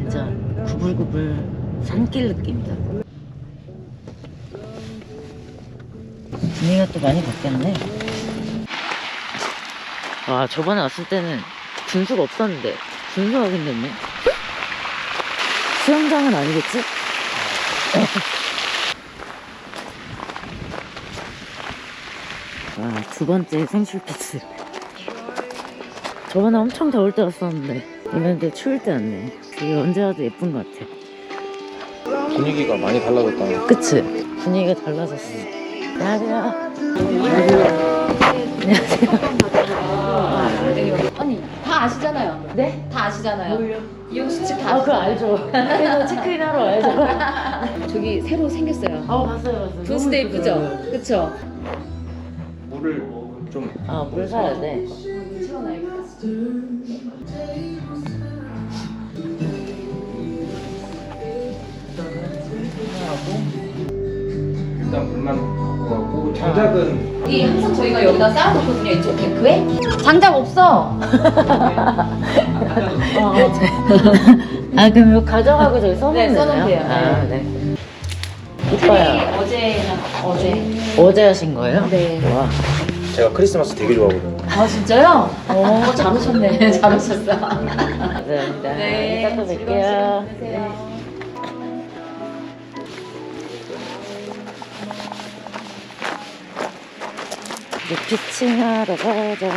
진짜 구불구불 산길 느낌이다. 분위기가 또 많이 바뀌었네. 와 저번에 왔을 때는 분수가 없었는데 분수가 생겼네. 수영장은 아니겠지? 아, 두 번째 생출 키스. 저번에 엄청 더울 때 왔었는데, 이번에 추울 때 왔네. 되게 언제 와도 예쁜 것 같아. 분위기가 많이 달라졌다. 그치? 분위기가 달라졌어. 안녕하세요. 안녕하세요. 아니 다 아시잖아요. 네? 다 아시잖아요. 이용수 측다 아, 그거 알죠. 그래서 체크인 하러 와야죠. 저기 새로 생겼어요. 아, 봤어요, 봤어요. 분수대 이쁘죠? 그쵸? 물을 좀 아, 물 사야 돼. 채워놔야겠다. 일단 물만 갖고 가고 장작은 이 항상 저희가 여기다 쌓아놓거든요. 이쪽 데크에. 장작 없어. 아, 그럼 이거 가져가고 저기 써놓으면 네, 써놓으면? 돼요. 아, 네. 트리 이뻐요. 어제 어제. 어제 하신 거예요? 네. 와. 제가 크리스마스 되게 좋아하거든요. 아 진짜요? 어, 잘 오셨네. 잘 오셨어. 감사합니다. 네. 이따 또 뵐게요. 네. 이제 피칭하러 가자.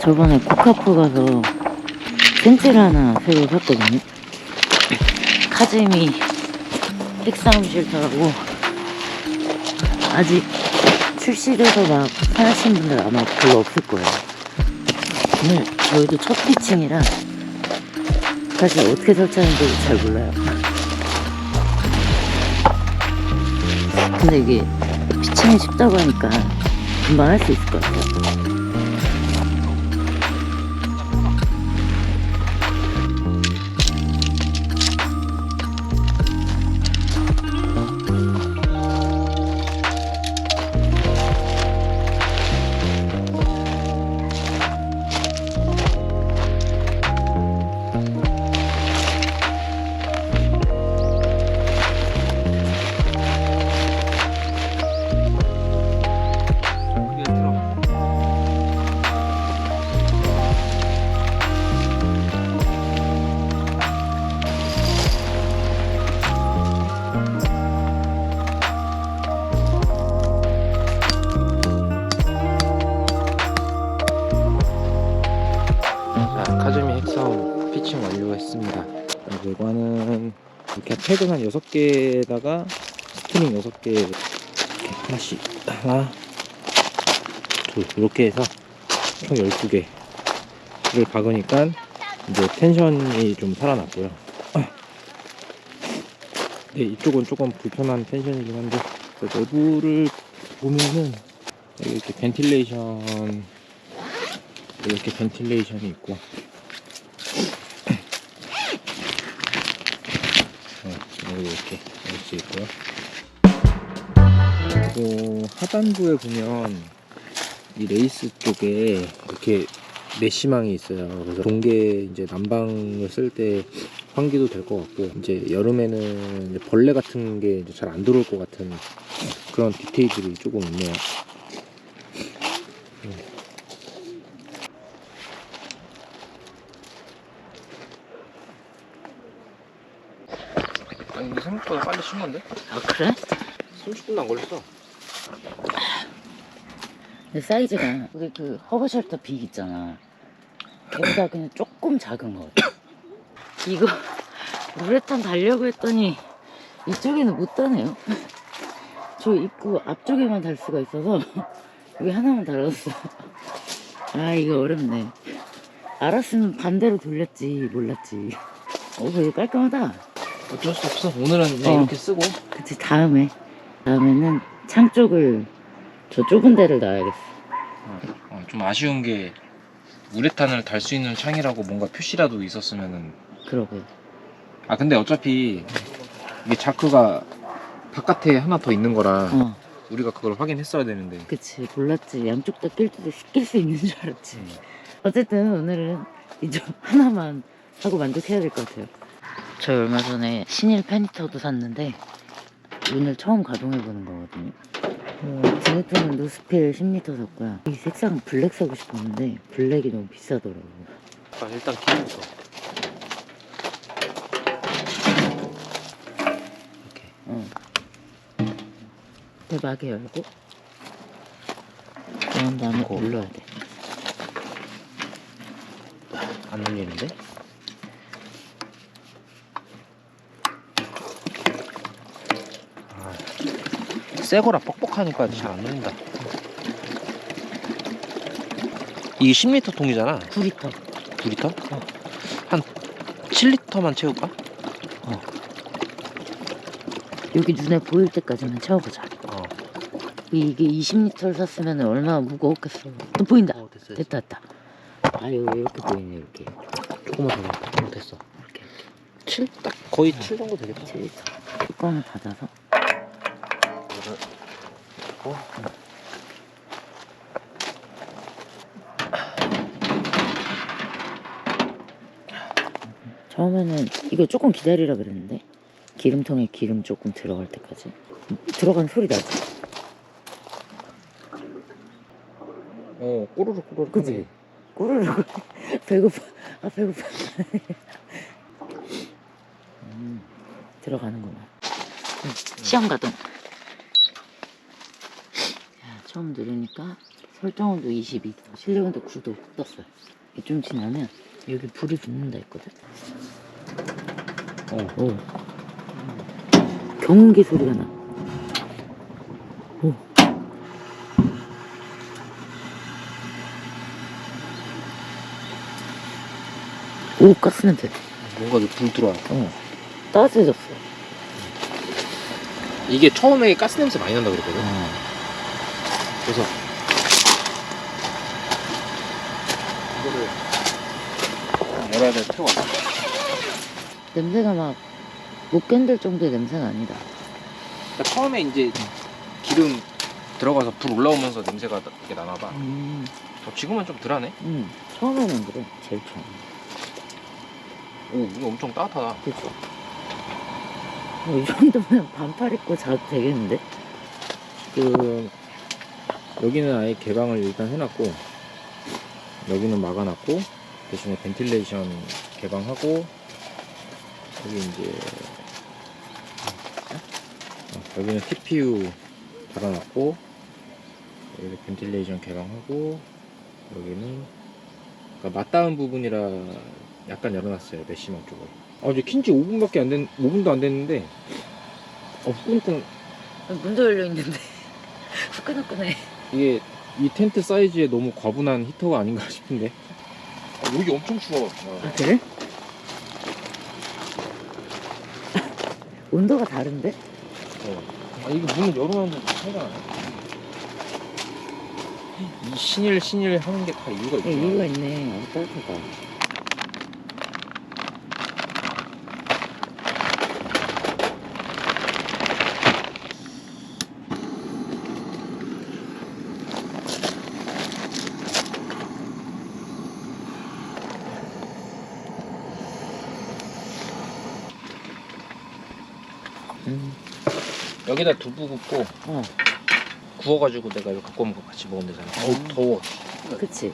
저번에 코카프 가서 펜치를 하나 새로 샀거든요. 카즈미 핵싸움 쉘터라고 아직 출시돼서 막 사신 분들 아마 별로 없을 거예요. 오늘 저희도 첫 피칭이라 사실 어떻게 설치하는지 잘 몰라요. 근데 이게 피칭이 쉽다고 하니까 금방 할 수 있을 것 같아요. 패드 한 6개에다가 스트링 6개 이렇게 하나씩 하나 둘 이렇게 해서 총 12개를 박으니까 이제 텐션이 좀 살아났고요. 네, 이쪽은 조금 불편한 텐션이긴 한데 그 내부를 보면은 이렇게 벤틸레이션 이렇게 벤틸레이션이 있고 네, 여기 이렇게 이렇게 있고요. 그리고 하단부에 보면 이 레이스 쪽에 이렇게 메시망이 있어요. 그래서 동계 이제 난방을 쓸 때 환기도 될 것 같고 이제 여름에는 이제 벌레 같은 게 잘 안 들어올 것 같은 그런 디테일들이 조금 있네요. 음. 아니 건데? 아 그래? 30분도 안 걸렸어. 근데 사이즈가 우리 그 허브쉘터 빅 있잖아. 걔보다 그냥 조금 작은 거 같아. 이거 우레탄 달려고 했더니 이쪽에는 못 다네요. 저 입구 앞쪽에만 달 수가 있어서 여기 하나만 달았어. 아 이거 어렵네. 알았으면 반대로 돌렸지 몰랐지. 어 되게 깔끔하다. 어쩔 수 없어. 오늘은 그냥 어. 이렇게 쓰고. 그치 다음에 다음에는 창 쪽을 저 좁은 데를 놔야겠어. 어, 좀 아쉬운 게 우레탄을 달 수 있는 창이라고 뭔가 표시라도 있었으면은. 그러게. 아 근데 어차피 이게 자크가 바깥에 하나 더 있는 거라 어 우리가 그걸 확인했어야 되는데. 그치 몰랐지 양쪽 다 낄 때도 낄수 있는 줄 알았지. 음. 어쨌든 오늘은 이쪽 하나만 하고 만족해야 될 것 같아요. 저 얼마 전에 신일 페니터도 샀는데 오늘 처음 가동해 보는 거거든요. 어, 제네토는 노스필 10m 샀고요. 이 색상 블랙 사고 싶었는데 블랙이 너무 비싸더라고. 아, 일단 기름부터. 이렇게. 어. 대박에 열고 그런 다음에 고. 눌러야 돼. 안 눌리는데? 새거라 뻑뻑하니까 잘안 눌린다. 이게 10리터 통이잖아. 9리터. 9리터? 어. 한 7리터만 채울까? 여기 눈에 보일 때까지만 채워보자. 어. 이게 20리터를 샀으면 얼마나 무거웠겠어. 또 보인다. 어, 됐어. 됐어. 됐다, 됐다. 아, 이거 이렇게 보이네, 이렇게. 조금만 더 넣어. 어, 됐어. 이렇게, 이렇게. 7? 딱 거의 7 정도 되겠다. 7리터. 뚜껑을 닫아서. 어? 처음에는 이거 조금 기다리라 그랬는데. 기름통에 기름 조금 들어갈 때까지. 들어간 소리 나지? 어, 꼬르르 꼬르르. 그지? 꼬르륵. 배고파. 아, 배고파. 음, 들어가는구나. 음, 시험 가동. 자, 처음 누르니까 설정온도 22도, 실내온도 9도 떴어요. 좀 지나면 여기 불이 붙는다 했거든. 어. 오. 경운기 소리가 나. 오. 오, 가스 냄새. 뭔가 불 들어와. 어. 따뜻해졌어. 이게 처음에 가스 냄새 많이 난다 그랬거든. 어. 그래서 이거를 열어야 돼 태워. 냄새가 막 못 견딜 정도의 냄새는 아니다. 그러니까 처음에 이제 기름 들어가서 불 올라오면서 냄새가 나- 이렇게 나나 봐. 음, 어, 지금은 좀 덜하네. 음. 처음에는 그래. 제일 처음. 오, 이거 엄청 따뜻하다. 그죠? 뭐, 이 정도면 반팔 입고 자도 되겠는데? 지금 여기는 아예 개방을 일단 해놨고 여기는 막아놨고 대신에 벤틸레이션 개방하고 여기 이제 어, 여기는 TPU 달아놨고 여기 벤틸레이션 개방하고 여기는 그러니까 맞닿은 부분이라 약간 열어놨어요 메시망 쪽을 아 이제 킨지 5분밖에 안 된, 5분도 안 됐는데 어 후끈후끈 문도 열려 있는데. 후끈후끈해. 이게 이 텐트 사이즈에 너무 과분한 히터가 아닌가 싶은데 아, 여기 엄청 추워 아, 그래? 온도가 다른데? 어. 아 이거 문을 열어놨는데 차이가 나네 이 신일 신일 하는 게 다 이유가 예, 있구나 이유가 있네. 어, 따뜻하다. 음, 여기다 두부 굽고 어, 구워가지고 내가 이거 갖고 오면 같이 먹으면 되잖아 어우 더워 그치.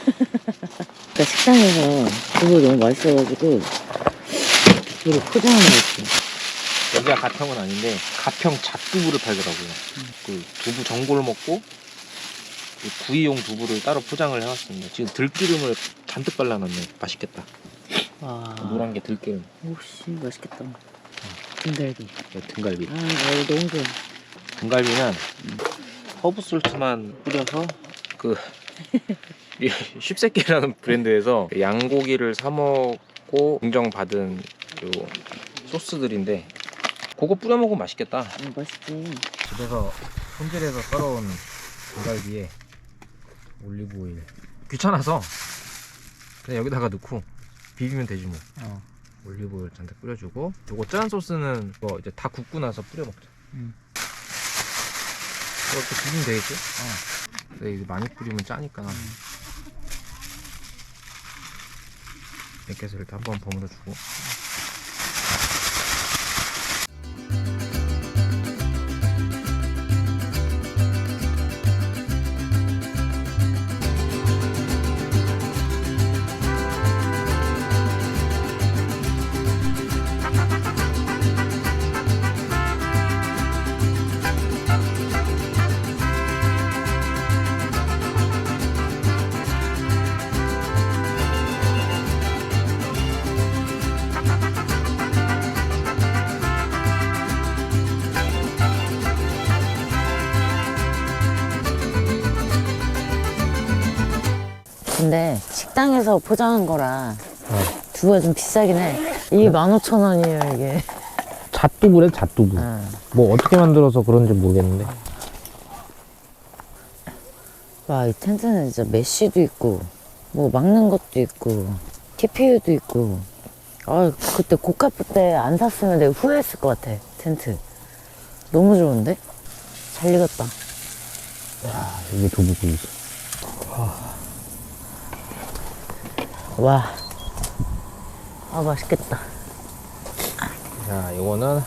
그러니까 식당에서 두부 너무 맛있어가지고 두부를 포장을 했지. 여기가 가평은 아닌데 가평 잣두부를 팔더라고요 그 두부 전골 먹고 이 구이용 두부를 따로 포장을 해왔습니다. 지금 들기름을 잔뜩 발라놨네. 맛있겠다. 와. 노란 게 들기름. 오씨 맛있겠다. 등갈비. 네, 등갈비. 아 이거 너무 좋아. 등갈비는 허브 솔트만 뿌려서 그 이 쉽새끼라는 브랜드에서 양고기를 사 먹고 인정받은 요 소스들인데 그거 뿌려 먹으면 맛있겠다. 음, 맛있지. 집에서 손질해서 썰어온 등갈비에 올리브 오일 귀찮아서 그냥 여기다가 넣고 비비면 되지 뭐 어. 올리브 오일 잔뜩 뿌려주고 요거 짠 소스는 뭐 이제 다 굽고 나서 뿌려 먹자 음. 이렇게 비비면 되겠지? 어. 근데 이거 많이 뿌리면 짜니까 이렇게 해서 이렇게 한번 버무려 주고 근데 식당에서 포장한 거라 어. 두부가 좀 비싸긴 해. 이게 15,000원이에요 이게. 잣두부래 잣두부 어. 뭐 어떻게 만들어서 그런지 모르겠는데 와, 이 텐트는 진짜 메쉬도 있고, 뭐 막는 것도 있고, TPU도 있고. 아, 그때 고카프 때 안 샀으면 내가 후회했을 것 같아, 텐트. 너무 좋은데? 잘 익었다. 이게 두부 구이 와. 아, 맛있겠다. 자 이거는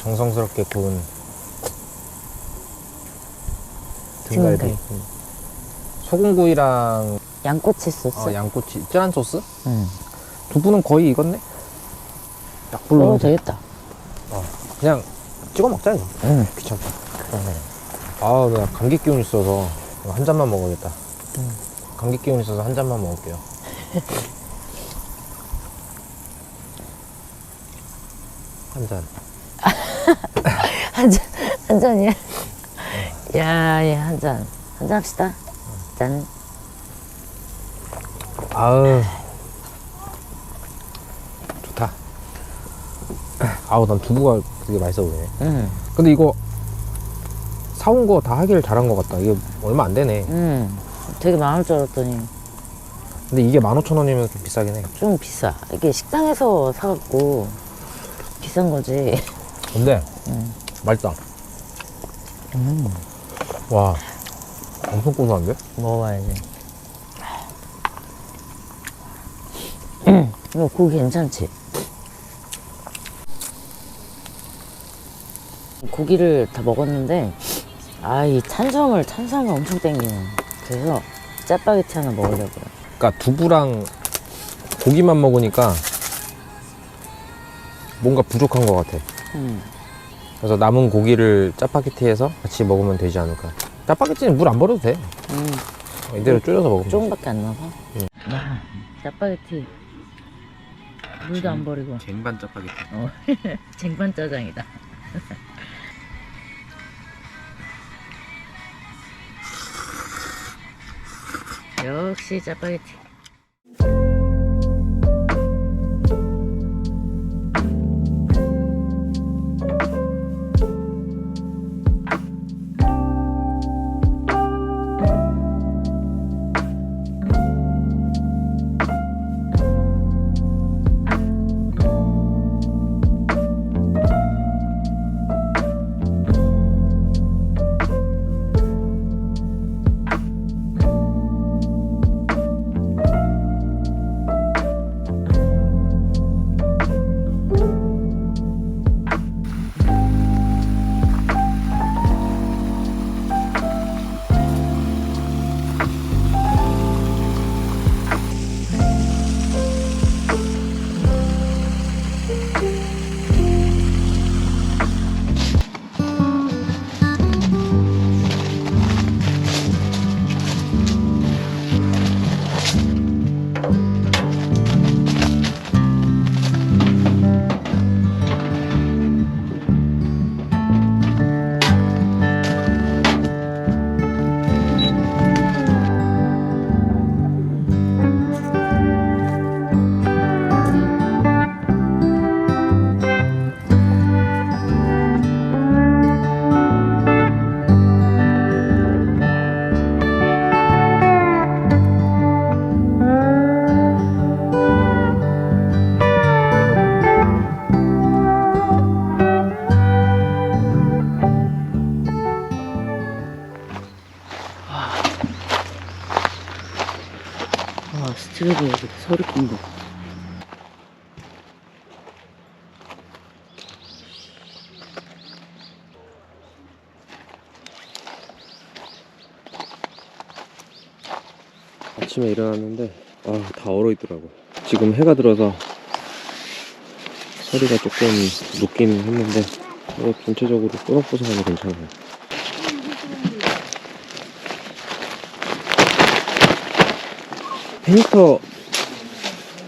정성스럽게 구운 등갈비 등갈비. 소금구이랑 양꼬치 소스. 어, 양꼬치 짠 소스? 응. 두부는 거의 익었네 약불로 먹어도 되겠다. 그냥 찍어 먹자 이거 응. 귀찮다 그러네. 아우 나 감기 기운 있어서 이거 한 잔만 먹어야겠다 응. 감기 기운 있어서 한 잔만 먹을게요 한 잔 한 잔, 한 잔이야. 야, 야, 한 잔. 한 잔 합시다. 짠. 아우 좋다 아우 난 두부가 되게 맛있어 보이네 응. 근데 이거 사온 거 다 하기를 잘한 것 같다 이게 얼마 안 되네 응. 되게 많을 줄 알았더니. 근데 이게 15,000원이면 좀 비싸긴 해 좀 비싸. 이게 식당에서 사갖고 비싼 거지. 근데 음. 맛있다 음. 와 엄청 고소한데? 먹어봐야지. 음, 이거 고기 괜찮지? 고기를 다 먹었는데, 아, 이 탄수화물, 탄수화물 엄청 땡기네. 그래서 짜파게티 하나 먹으려고요. 그러니까 두부랑 고기만 먹으니까 뭔가 부족한 것 같아 음. 그래서 남은 고기를 짜파게티에서 같이 먹으면 되지 않을까 짜파게티는 물 안 버려도 돼 음, 어, 이대로 졸여서 먹으면 돼 조금밖에 안 넣어서. 와, 짜파게티. 물도 안 버리고. 쟁반 짜파게티 어, 쟁반 짜장이다. 역시 짜파게티. 일어났는데 아 다 얼어 있더라고 지금 해가 들어서 소리가 조금 녹긴 했는데 어, 전체적으로 꾸덕꾸덕하니 괜찮아요 페인터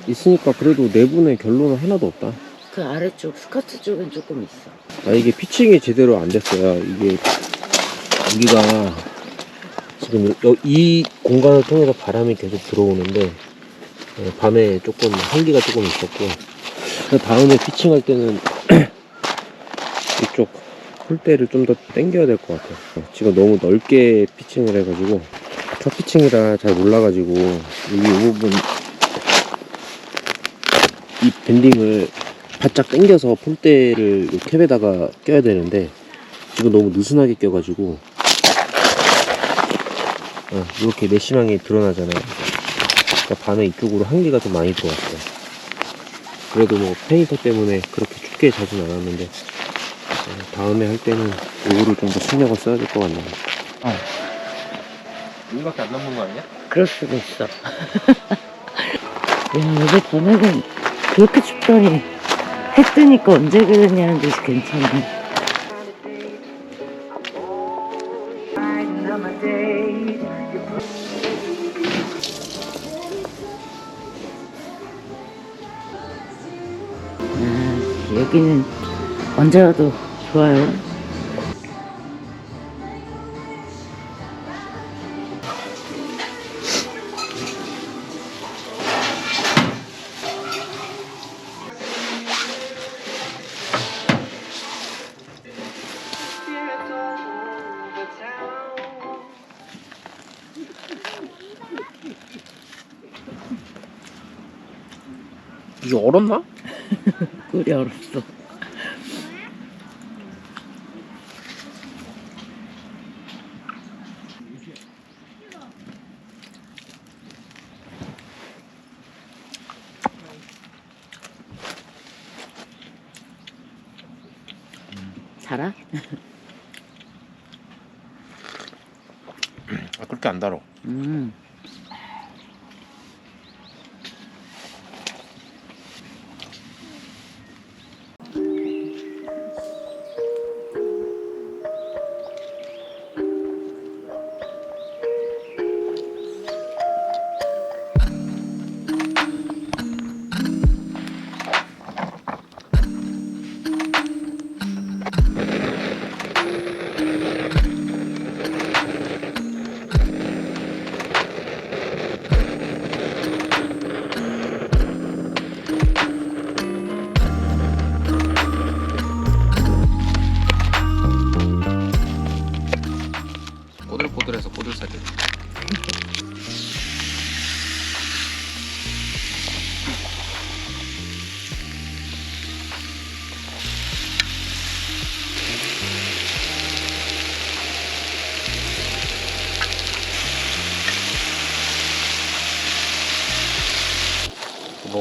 있으니까 그래도 내부는 결론은 하나도 없다 그 아래쪽 스커트 쪽엔 조금 있어. 아 이게 피칭이 제대로 안 됐어요. 이게 여기가 지금 여- 이 공간을 통해서 바람이 계속 들어오는데 어, 밤에 조금 한기가 조금 있었고 그 다음에 피칭할 때는 이쪽 홀대를 좀 더 당겨야 될 것 같아요. 어, 지금 너무 넓게 피칭을 해가지고 첫 피칭이라 잘 몰라가지고 여기 이 부분 이 밴딩을 바짝 당겨서 폰대를 이 캡에다가 껴야 되는데 지금 너무 느슨하게 껴가지고 어, 이렇게 내시망이 드러나잖아요 그러니까 밤에 이쪽으로 한기가 좀 많이 들어왔어요 그래도 뭐 페인터 때문에 그렇게 춥게 자진 않았는데 어, 다음에 할 때는 요거를 좀 더 신경을 써야 될 것 같네요 어. 여기밖에 안 남는 거 아니야? 그럴 수도 있어. 야, 어제 밤에는 그렇게 춥더니 해 뜨니까 언제 그랬냐는 듯이 괜찮네. 아, 여기는 언제 와도 좋아요. 이게 얼었나? 꿀이 얼었어. 달아? 아 그렇게 안 달어 음.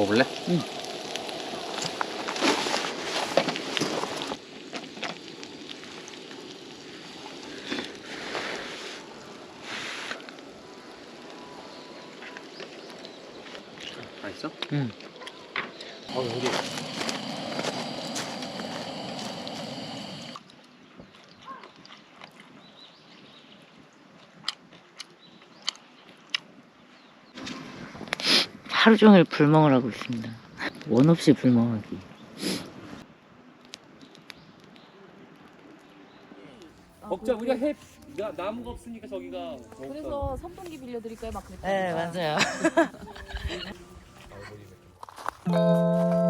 먹어볼래? 하루 종일 불멍을 하고 있습니다. 원 없이 불멍하기. 먹자 우리가 해 나, 나무가 없으니까 저기가 그래서 선풍기 빌려드릴까요? 막 그랬더니 네, 맞아요.